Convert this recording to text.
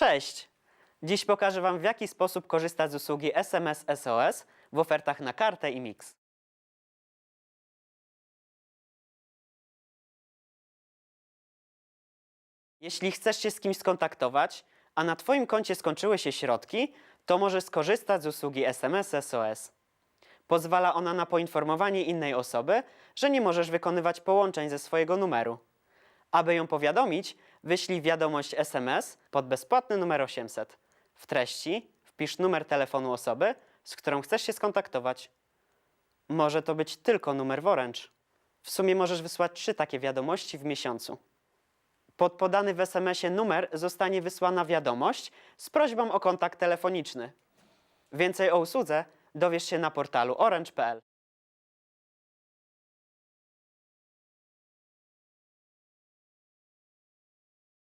Cześć! Dziś pokażę Wam, w jaki sposób korzystać z usługi SMS SOS w ofertach na kartę i Mix. Jeśli chcesz się z kimś skontaktować, a na Twoim koncie skończyły się środki, to możesz skorzystać z usługi SMS SOS. Pozwala ona na poinformowanie innej osoby, że nie możesz wykonywać połączeń ze swojego numeru. Aby ją powiadomić, wyślij wiadomość SMS pod bezpłatny numer 800. W treści wpisz numer telefonu osoby, z którą chcesz się skontaktować. Może to być tylko numer woręcz. W sumie możesz wysłać trzy takie wiadomości w miesiącu. Pod podany w SMS-ie numer zostanie wysłana wiadomość z prośbą o kontakt telefoniczny. Więcej o usłudze dowiesz się na portalu orange.pl.